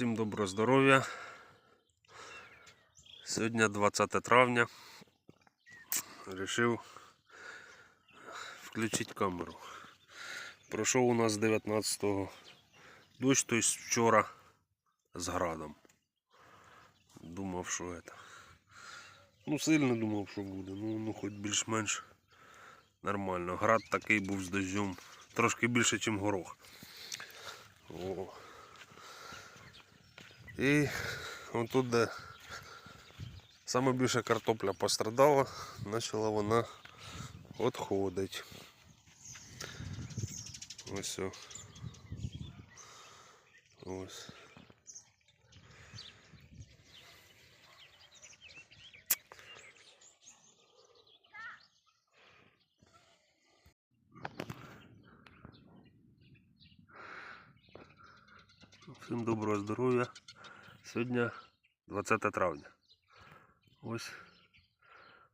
Всім доброго здоров'я. Сьогодні 20 травня. Рішив включити камеру. Пройшов у нас 19-го дощ, тобто вчора з градом. Думав, що це. Ну, сильно думав, що буде. Ну, ну хоч більш-менш нормально. Град такий був з дощем. Трошки більше, ніж горох. О. І отут, де саме більше картопля пострадала, почала вона відходити. Ось. о. Ось. Всім доброго здоров'я. Сьогодні 20 травня. Ось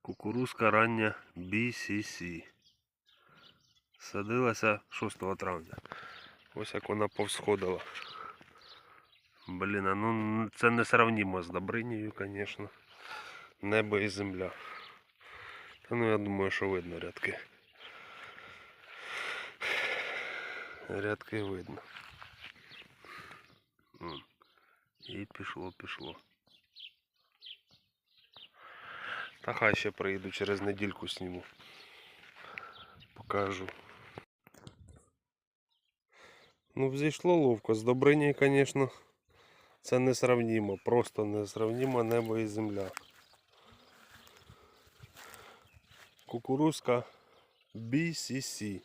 кукурузка рання BCC. Садилася 6 травня. Ось як вона повсходила. Блін, а ну це несравнімо з Добринею, звісно. Небо і земля. Та ну я думаю, що видно рядки. Рядки видно. І пішло, пішло. Та хай ще приїду через недільку сніму. Покажу. Ну, взійшло ловко. З Добрині, звісно, це несравнімо. Просто несравнімо небо і земля. Кукурузка BCC.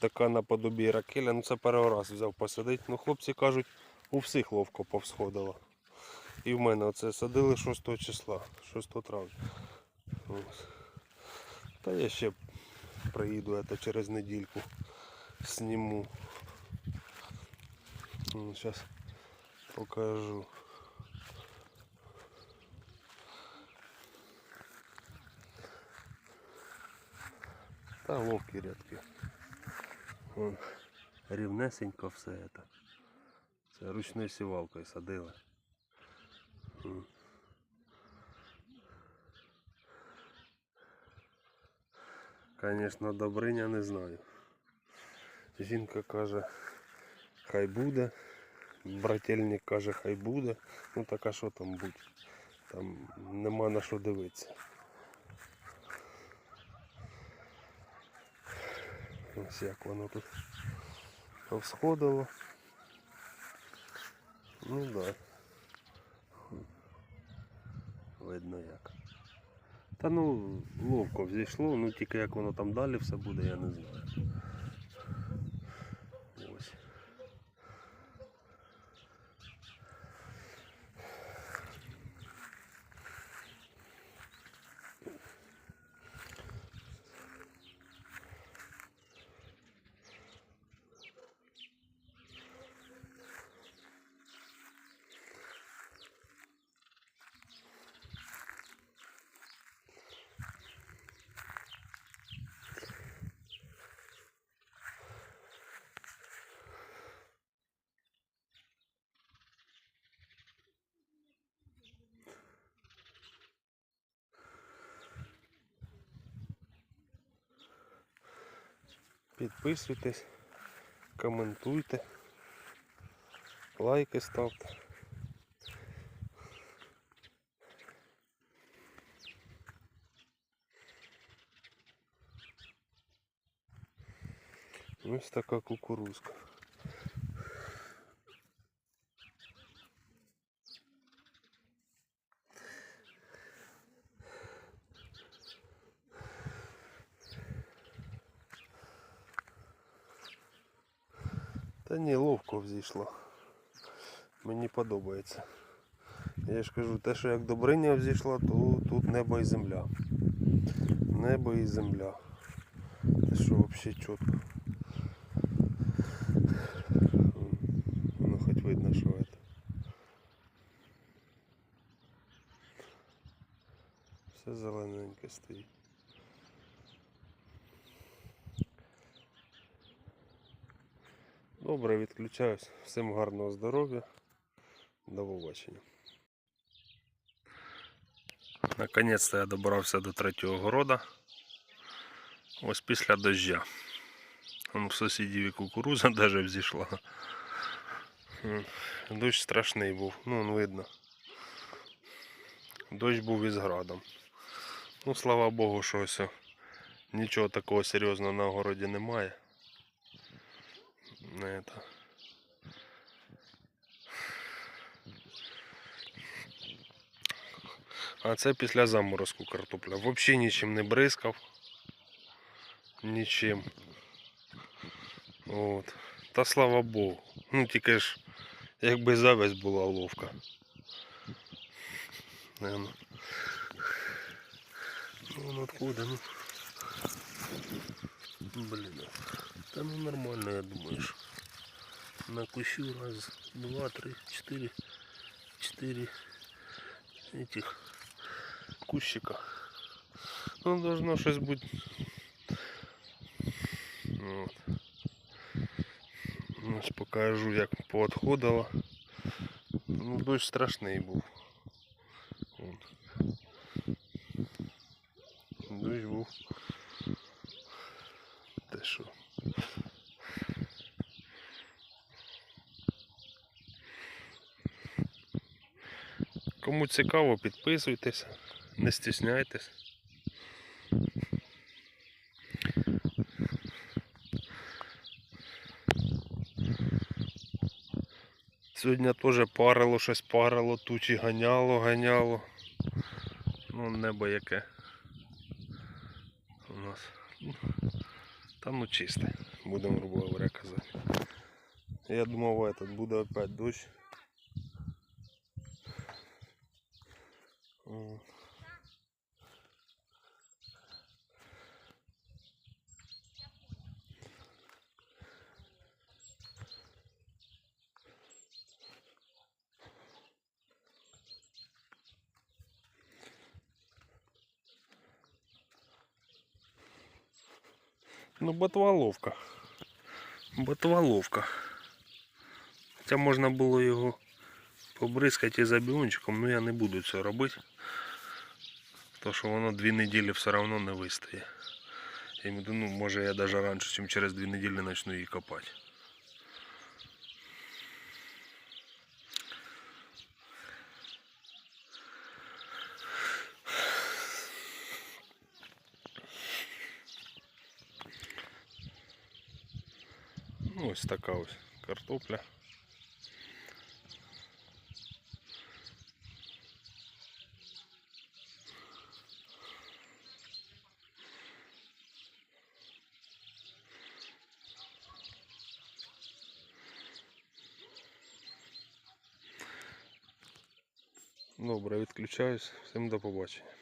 Така наподобі ракеля. Ну це перший раз взяв посадити. Ну хлопці кажуть, у всіх ловко повсходило. І в мене оце садили 6 числа, 6 травня. Та я ще приїду это через недільку. Сніму. Зараз покажу. Та ловкі рядки. Вон, рівнесенько все это. Це ручною сівалкою садили. Звісно, Добриня не знаю. Жінка каже, хай буде. Брательник каже, хай буде. Ну так а що там буде? Там нема на що дивитися. Ось як воно тут повсходило. Ну да. Видно як. Та ну ловко взійшло, ну тільки як воно там далі все буде, я не знаю. Ось. Підписуйтесь, коментуйте, лайки ставте. Ось така кукурузка. Та ні, ловко взійшло. Мені подобається. Я ж кажу, те, що як Добриня взійшла, то тут небо і земля. Небо і земля. Те, що взагалі чітко. Ну хоч видно, що це. Все зелененьке стоїть. Добре, відключаюсь. Всім гарного здоров'я. До побачення. Наконець-то я добрався до третього города. Ось після дождя. В сусідів і кукуруза даже взійшла. Дощ страшний був, ну он видно. Дощ був із градом. Ну, слава Богу, що ось нічого такого серйозного на городі немає. Не это. А це після заморозку картопля. Взагалі нічим не бризкав. Нічим. От. Та слава Богу. Ну тільки ж якби завязь була ловка. Не, ну. Ну он откуда, ну. Блин. Та ну нормально, я думаю, що. На кущу раз, два, три, четыре, четыре этих кущика. Ну, должно щось бути. От. Ось покажу, як поотходило. Ну, дощ страшний був. От. Дощ був. Кому цікаво, підписуйтесь, не стісняйтесь. Сьогодні теж парило, щось парило, тучі ганяло, ганяло. Ну, небо яке. У нас. Та ну чисте, будемо грубо говоря казати. Я думав, этот буде опять дощ. Ну, ботва ловка. Ботва ловка. Хоча можна було його побризкати із абіончиком, але я не буду цього робити. То що воно дві неділі все одно не вистоє. Я имею в виду, ну, може я навіть раніше, ніж через дві неділі почну її копати. Ну, ось така ось картопля. Добре, відключаюсь. Всім до побачення.